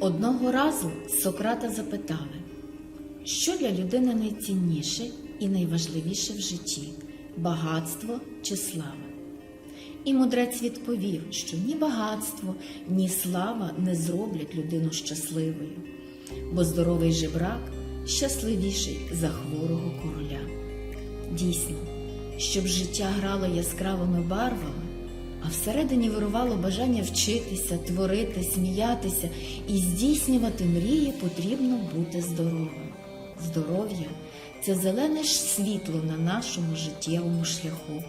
Одного разу Сократа запитали, що для людини найцінніше і найважливіше в житті багатство чи слава? І мудрець відповів, що ні багатство, ні слава не зроблять людину щасливою, бо здоровий жебрак щасливіший за хворого короля. Дійсно, щоб життя грало яскравими барвами, а всередині вирувало бажання вчитися, творити, сміятися і здійснювати мрії, потрібно бути здоровим. Здоров'я це зелене ж світло на нашому життєвому шляху.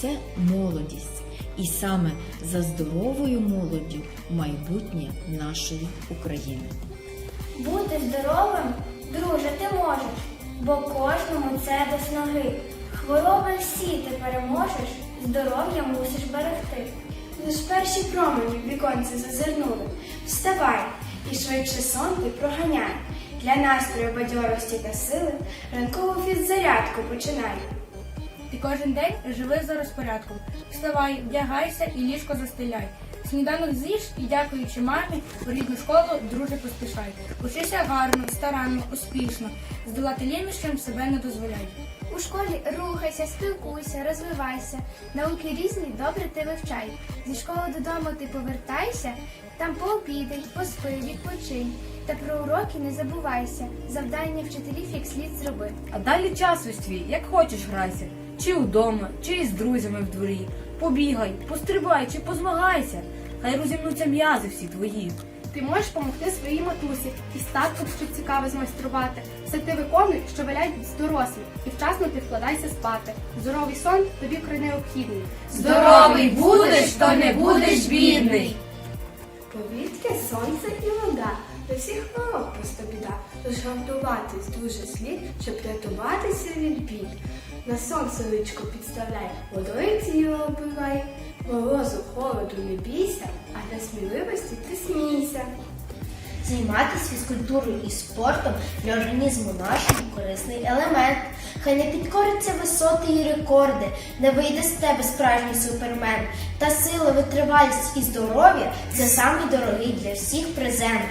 Це молодість, і саме за здоровою молоддю майбутнє нашої України. Бути здоровим, друже, ти можеш, бо кожному це до сноги. Хвороби всі ти переможеш, здоров'я мусиш берегти. Лиш перші промені в віконце зазирнули. Вставай і швидше сон ти проганяй. Для настрою бадьорості та сили ранкову фіззарядку починай. Ти кожен день живи за розпорядком. Вставай, вдягайся і ліжко застеляй. Сніданок з'їж і, дякуючи мамі, у рідну школу, друже, поспішай. Учися гарно, старанно, успішно. Здолати лімішем себе не дозволяй. У школі рухайся, спілкуйся, розвивайся. Науки різні, добре ти вивчай. Зі школи додому ти повертайся, там пообідай, поспи, відпочинь. Та про уроки не забувайся. Завдання вчителів як слід зроби. А далі час ось твій, як хочеш грайся. Чи вдома, чи із друзями в дворі. Побігай, пострибай чи позмагайся. Хай розімнуться м'язи всі твої. Ти можеш допомогти своїй матусі і статком що цікаве змайструвати. Все ти виконуй, що велять дорослі, і вчасно ти вкладайся спати. Здоровий сон тобі вкрай необхідний. Здоровий будеш, то не будеш бідний. Повітря, сонце і вода. До всіх хвороб просто біда. Тож гартуватись дуже слід, щоб рятуватися від бід. На сонце личко підставляй, водою тіло обивай, Морозу, холоду не бійся, а для сміливості ти смійся. Займатися фізкультурою і спортом для організму нашого корисний елемент. Хай не підкориться висоти і рекорди, не вийде з тебе справжній супермен. Та сила, витривалість і здоров'я це самий дорогий для всіх презент.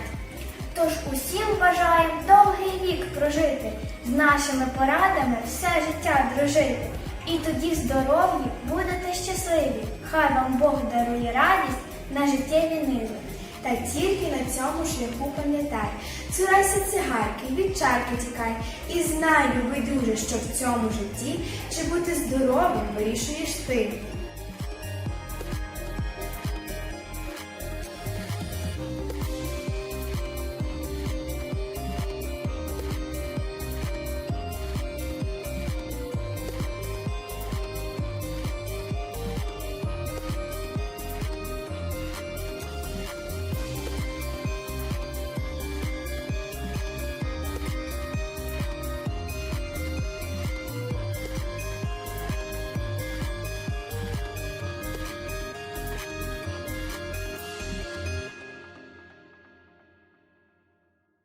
Тож усім бажаємо довгий вік прожити, з нашими порадами все життя дружити. І тоді здоров'ї будете щасливі. Хай вам Бог дарує радість на життєві ниви. Та тільки на цьому шляху пам'ятай, цурайся цигарки, від чарки тікай, і знай, люби дуже, що в цьому житті чи бути здоровим вирішуєш ти.